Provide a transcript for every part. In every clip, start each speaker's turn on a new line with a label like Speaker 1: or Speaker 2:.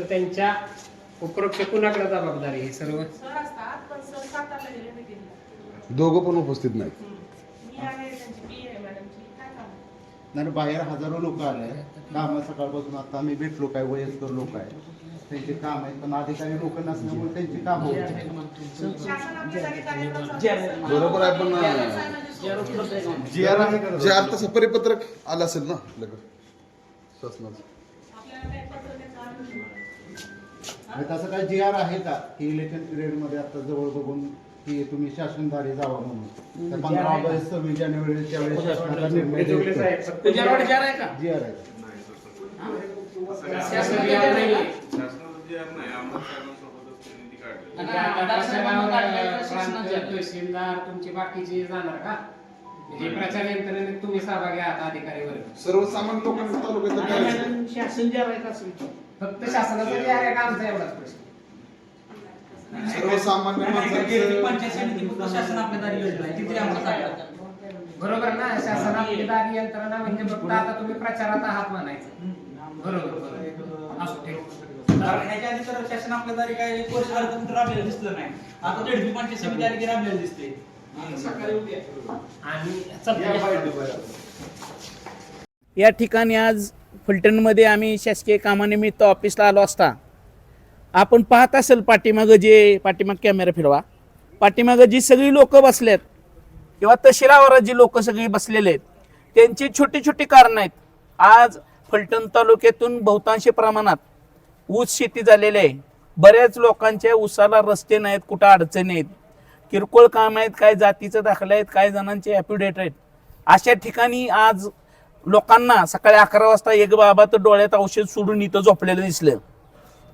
Speaker 1: तर त्यांच्या उपरोक्त कुणाकडे जबाबदारी आहे सर्व?
Speaker 2: सर असतात पण सर सातारला गेले मिटिंगला
Speaker 3: दोघं पण उपस्थित नाहीत.
Speaker 2: मी आहे त्यांची पी आहे मॅडमची. काय काम
Speaker 4: नाही बाहेर हजारो लोक आले. काम सकाळपासून आता आम्ही भेटलो काय वयस्कर लोक आहेत. त्यांचे काम आहेत पण अधिकारी लोक नसल्यामुळे त्यांची काम.
Speaker 2: शासन आपल्या जागी कार्यक्रम चालू असतात.
Speaker 3: बरोबर आहे पण
Speaker 4: जी आर आहे?
Speaker 3: जे आर तसं परिपत्रक आलं असेल ना आपल्याकडे शासनाचं.
Speaker 4: आणि तसं काय जी आर आहे का? की इलेक्शन पिरियडमध्ये आता जवळ बघून की तुम्ही शासनदारी जावा म्हणून. तर पंधरा ऑगस्ट सव्वीस जानेवारी त्यावेळेस शासनाचा निर्णय द्यायचा.
Speaker 5: तुझ्याकडे आहे. का
Speaker 4: जी आर आहे.
Speaker 5: आणि काढलंय का
Speaker 1: प्रांत,
Speaker 5: शासनाची जार?
Speaker 1: तहसीलदार तुमचे बाकीचे जाणार का? म्हणजे प्रचार यंत्रणेत तुम्ही सहभागी आहात अधिकारी वर्ग
Speaker 3: सर्वसामान्य लोकांना तालुक्यात काय? असेल?
Speaker 5: शासन जार आहे का असं
Speaker 1: फक्त शासनाचा जे आहे का आमचा एवढाच प्रश्न?
Speaker 3: सर्वसामान्य
Speaker 5: गेली
Speaker 3: माणसाचं
Speaker 5: पंचायत समिती फक्त शासन आपल्या दारी योजना आहे तिथे आम्हाला सांगा
Speaker 1: बरोबर ना? शासन आपली दारी यंत्रणा म्हणजे फक्त आता तुम्ही प्रचारात आहात म्हणायचं. बरोबर बरोबर. असो ठीक
Speaker 5: कारण ह्याच्या आधी तर शासन आपल्या दारी काय एक वर्ष झालं तर कुठं राबलेलं दिसलं नाही. आता दीड पंचायत समिती आली की राबलेलं दिसते
Speaker 6: या ठिकाणी आज फलटणमध्ये आम्ही शासकीय कामानिमित्त ऑफिसला आलो असता. आपण पाहत असेल पाठीमागं जे पाठीमाग कॅमेरा फिरवा. पाठीमागं जी सगळी लोक बसलेत किंवा तशिरावर जी लोक सगळी बसलेले आहेत त्यांची छोटी छोटी कारणं आहेत. आज फलटण तालुक्यातून बहुतांशी प्रमाणात ऊस शेती झालेली आहे. बऱ्याच लोकांच्या ऊसाला रस्ते नाहीत कुठं अडचणी आहेत. किरकोळ काम आहेत काय जातीचं दाखले आहेत काय जणांचे ॲपिडेट आहेत. अशा ठिकाणी आज लोकांना सकाळी अकरा वाजता एक बाबा तर डोळ्यात औषध सोडून इथं झोपलेलं दिसलं.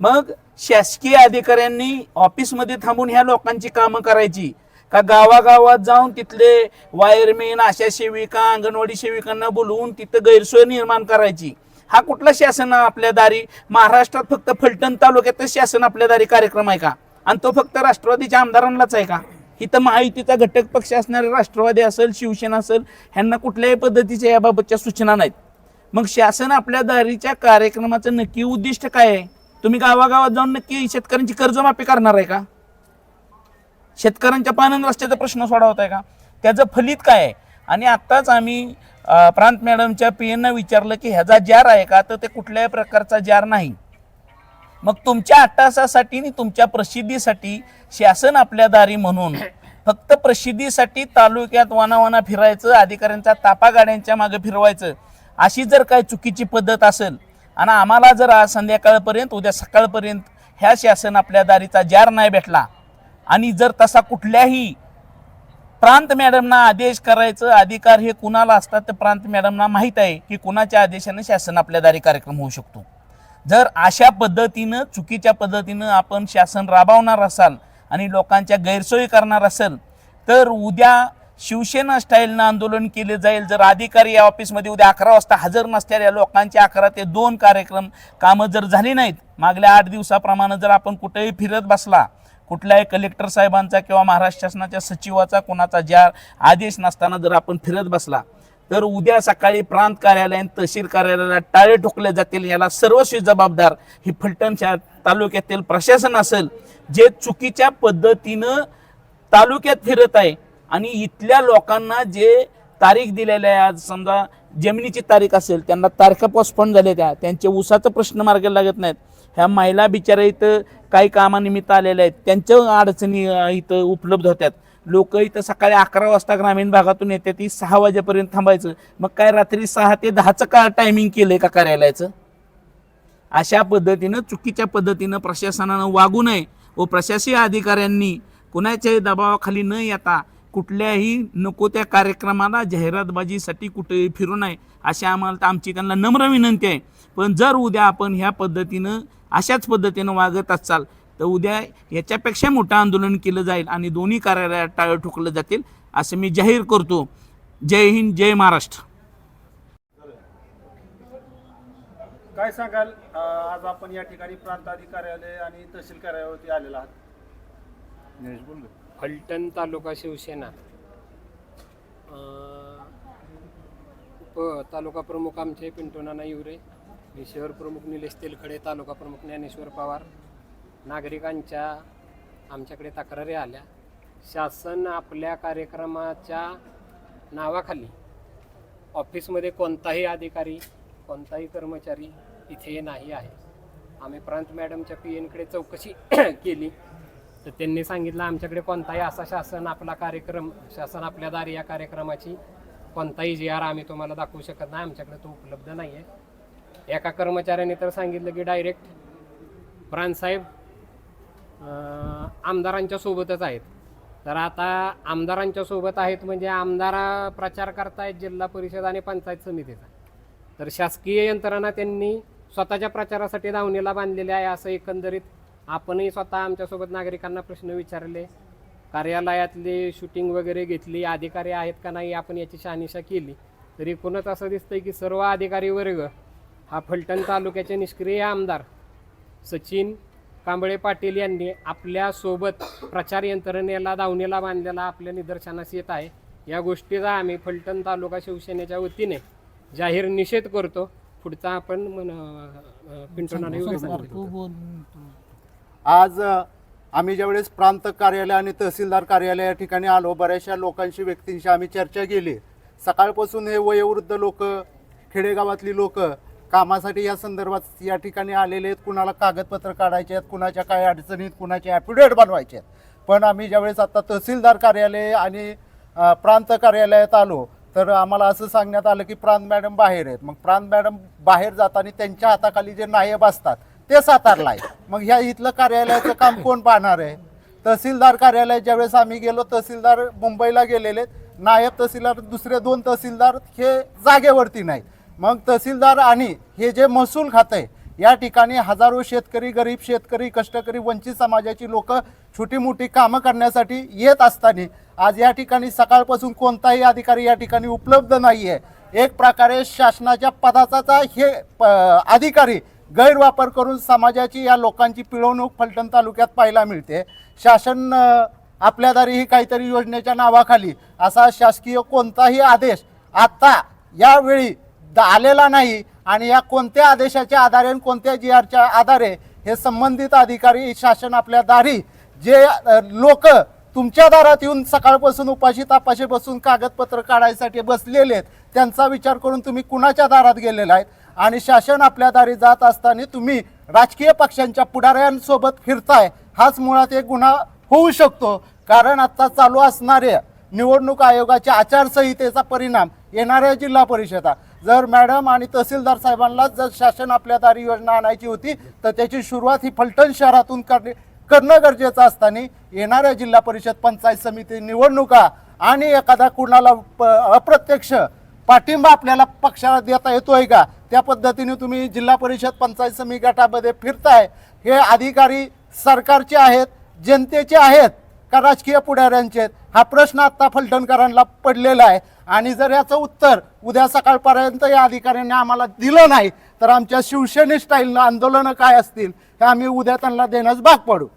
Speaker 6: मग शासकीय अधिकाऱ्यांनी ऑफिसमध्ये थांबून ह्या लोकांची कामं करायची. का गावागावात जाऊन तिथले वायरमेन आशा सेविका अंगणवाडी सेविकांना बोलवून तिथं गैरसोय निर्माण करायची. हा कुठला शासन आपल्या दारी? महाराष्ट्रात फक्त फलटण तालुक्यातच शासन आपल्या दारी कार्यक्रम आहे का? आणि तो फक्त राष्ट्रवादीच्या आमदारांनाच आहे का? इथं महायुतीचा घटक पक्ष असणारे राष्ट्रवादी असेल शिवसेना असेल ह्यांना कुठल्याही पद्धतीच्या याबाबतच्या सूचना नाहीत. मग शासन आपल्या दारीच्या कार्यक्रमाचं नक्की उद्दिष्ट काय आहे? तुम्ही गावागावात जाऊन नक्की शेतकऱ्यांची कर्जमाफी करणार आहे का? शेतकऱ्यांच्या पानन रस्त्याचा प्रश्न सोडवत आहे का? त्याचं फलित काय आहे? आणि आत्ताच आम्ही प्रांत मॅडमच्या पी एनना विचारलं की ह्याचा जार आहे का? तर ते कुठल्याही प्रकारचा जार नाही. मग तुमच्या अट्टासासाठी आणि तुमच्या प्रसिद्धीसाठी शासन आपल्या दारी म्हणून फक्त प्रसिद्धीसाठी तालुक्यात वनावना फिरायचं अधिकाऱ्यांचा तापा गाड्यांच्या मागे फिरवायचं अशी जर काय चुकीची पद्धत असेल आणि आम्हाला जर आज संध्याकाळपर्यंत उद्या सकाळपर्यंत ह्या शासन आपल्या दारीचा जार नाही भेटला आणि जर तसा कुठल्याही प्रांत मॅडमना आदेश करायचं अधिकार हे कुणाला असतात तर प्रांत मॅडमना माहीत आहे की कुणाच्या आदेशाने शासन आपल्या दारी कार्यक्रम होऊ शकतो. जर अशा पद्धतीनं चुकीच्या पद्धतीनं आपण शासन राबवणार असाल आणि लोकांच्या गैरसोयी करणार असेल तर उद्या शिवसेना स्टाईलनं आंदोलन केले जाईल. जर अधिकारी या ऑफिसमध्ये उद्या अकरा वाजता हजर नसलेल्या लोकांचे अकरा ते दोन कार्यक्रम कामं जर झाली नाहीत मागल्या आठ दिवसाप्रमाणे जर आपण कुठेही फिरत बसला कुठल्याही कलेक्टर साहेबांचा किंवा महाराष्ट्र शासनाच्या सचिवाचा कोणाचा ज्या आदेश नसताना जर आपण फिरत बसला तर उद्या सकाळी प्रांत कार्यालय तहसील कार्यालयाला टाळे ठोकले जातील याला सर्वस्वी जबाबदार ही फलटण तालुक्यातील प्रशासन असेल जे चुकीच्या पद्धतीनं तालुक्यात फिरत आहे. आणि इथल्या लोकांना जे तारीख दिलेल्या आहे आज समजा जमिनीची तारीख असेल त्यांना तारखा पोस्टपोन झाल्या त्या त्यांचे उसाचं प्रश्न मार्गाला लागत नाहीत. ह्या महिला बिचाऱ्या इथं काही कामानिमित्त आलेल्या आहेत त्यांच्या अडचणी इथं उपलब्ध होत्यात. लोक इथं सकाळी अकरा वाजता ग्रामीण भागातून येते ती सहा वाजेपर्यंत थांबायचं. मग काय रात्री सहा ते दहाचं का टायमिंग केलंय का कार्यालयाचं? अशा पद्धतीनं चुकीच्या पद्धतीनं प्रशासनानं वागू नये व प्रशासकीय अधिकाऱ्यांनी कुणाच्याही दबावाखाली न येता कुठल्याही नको त्या कार्यक्रमाला जाहिरातबाजीसाठी कुठेही फिरू नये अशी आम्हाला आमची त्यांना नम्र विनंती आहे. पण जर उद्या आपण ह्या पद्धतीनं अशाच पद्धतीनं वागत असाल तर उद्या याच्यापेक्षा मोठं आंदोलन केलं जाईल आणि दोन्ही कार्यालयात टाळं ठोकलं जातील असं मी जाहीर करतो. जय हिंद जय महाराष्ट्र.
Speaker 7: काय सांगाल? आज आपण या ठिकाणी प्रांत अधिकार्यालय आणि तहसील कार्यालयावरती आलेला आहात.
Speaker 1: फलटण तालुका शिवसेना. अं, उप तालुका प्रमुख आमचे पिंटू नाना युरे
Speaker 8: मी शहर प्रमुख निलेश तेलखडे तालुका प्रमुख ज्ञानेश्वर पवार नागरिकांच्या आमच्याकडे तक्रारी आल्या. शासन आपल्या कार्यक्रमाच्या नावाखाली ऑफिसमध्ये कोणताही अधिकारी कोणताही कर्मचारी इथे नाही आहे. आम्ही प्रांत मॅडमच्या पी एनकडे चौकशी केली. तर त्यांनी सांगितलं आमच्याकडे कोणताही असा शासन आपला कार्यक्रम शासन आपल्या दारी या कार्यक्रमाची कोणताही जी आर आम्ही तुम्हाला दाखवू शकत नाही. आमच्याकडे तो उपलब्ध नाही आहे एका कर्मचाऱ्याने तर सांगितलं की डायरेक्ट प्रांतसाहेब आमदारांच्या सोबतच आहेत. तर आता आमदारांच्या सोबत आहेत म्हणजे आमदार प्रचार करतायत जिल्हा परिषद आणि पंचायत समितीचा. तर शासकीय यंत्रणा त्यांनी स्वतःच्या प्रचारासाठी धावणीला बांधलेले आहे असं एकंदरीत आपणही स्वतः आमच्यासोबत नागरिकांना प्रश्न विचारले. कार्यालयातले शूटिंग वगैरे घेतली. अधिकारी आहेत का नाही आपण याची शहानिशा केली. तर एकूणच असं दिसतंय की सर्व अधिकारी वर्ग हा फलटण तालुक्याचे निष्क्रिय आमदार सचिन कांबळे पाटील यांनी आपल्यासोबत प्रचार यंत्रणेला दावणीला बांधलेला आपल्या निदर्शनास येत आहे. या गोष्टीचा आम्ही फलटण तालुका शिवसेनेच्या वतीने जाहीर निषेध करतो. पुढचा आपण
Speaker 4: आज आम्ही ज्यावेळेस प्रांत कार्यालय आणि तहसीलदार कार्यालय या ठिकाणी आलो बऱ्याचशा लोकांशी व्यक्तींशी आम्ही चर्चा केली. सकाळपासून हे वयोवृद्ध लोक खेडेगावातली लोक कामासाठी या संदर्भात या ठिकाणी आलेले आहेत. कुणाला कागदपत्र काढायचे आहेत कुणाच्या काय अडचणीत कुणाचे ॲफिडेविट बनवायचे आहेत. पण आम्ही ज्यावेळेस आता तहसीलदार कार्यालय आणि प्रांत कार्यालयात आलो तर आम्हाला असं सांगण्यात आलं की प्रांत मॅडम बाहेर आहेत. मग प्रांत मॅडम बाहेर जाताना त्यांच्या हाताखाली जे नायब असतात ते सातारला आहे मग ह्या इथलं कार्यालयाचं काम कोण पाहणार आहे? तहसीलदार कार्यालय ज्यावेळेस आम्ही गेलो तहसीलदार मुंबईला गेलेले नायब तहसीलदार दुसरे दोन तहसीलदार हे जागेवरती नाहीत. मग तहसीलदार आणि हे जे महसूल खातं आहे या ठिकाणी हजारो शेतकरी गरीब शेतकरी कष्टकरी वंचित समाजाची लोक छोटी मोठी कामं करण्यासाठी येत असताना आज या ठिकाणी सकाळपासून कोणताही अधिकारी या ठिकाणी उपलब्ध नाही आहे एक प्रकारे शासनाच्या पदाचा हे प- अधिकारी गैरवापर करून समाजाची या लोकांची पिळवणूक फलटण तालुक्यात पाहायला मिळते. शासन आपल्यादारी आपल्या दारी ही काहीतरी योजनेच्या नावाखाली असा शासकीय कोणताही आदेश आता यावेळी आलेला नाही आणि या कोणत्या आदेशाच्या आधारे आणि कोणत्या जी आरच्या आधारे हे संबंधित अधिकारी शासन आपल्या दारी जे लोक तुमच्या दारात येऊन सकाळपासून उपाशी तापाशी बसून कागदपत्र काढायसाठी बसलेले आहेत त्यांचा विचार करून तुम्ही कुणाच्या दारात गेलेला आहेत? आणि शासन आपल्या दारी जात असताना तुम्ही राजकीय पक्षांच्या पुढाऱ्यांसोबत फिरताय हाच मुळात एक गुन्हा होऊ शकतो. कारण आत्ता चालू असणाऱ्या निवडणूक आयोगाच्या आचारसंहितेचा परिणाम येणाऱ्या जिल्हा परिषदा जर मॅडम आणि तहसीलदार साहेबांना जर शासन आपल्या दारी योजना आणायची होती तर त्याची सुरुवात ही फलटण शहरातून करणे करणं गरजेचं असताना येणाऱ्या जिल्हा परिषद पंचायत समिती निवडणुका आणि एखादा कुणाला प- अप्रत्यक्ष पाठिंबा आपल्याला पक्षाला देता येतोय का? त्या पद्धतीने तुम्ही जिल्हा परिषद पंचायत समिती गटामध्ये फिरताय. हे अधिकारी सरकारचे आहेत जनतेचे आहेत. का राजकीय पुढाऱ्यांचे आहेत? हा प्रश्न आत्ता फलटणकरांना पडलेला आहे. आणि जर याचं उत्तर उद्या सकाळपर्यंत या अधिकाऱ्यांनी आम्हाला दिलं नाही तर आमच्या शिवसेने स्टाईलनं आंदोलनं काय असतील हे आम्ही उद्या त्यांना देण्यास भाग पडू.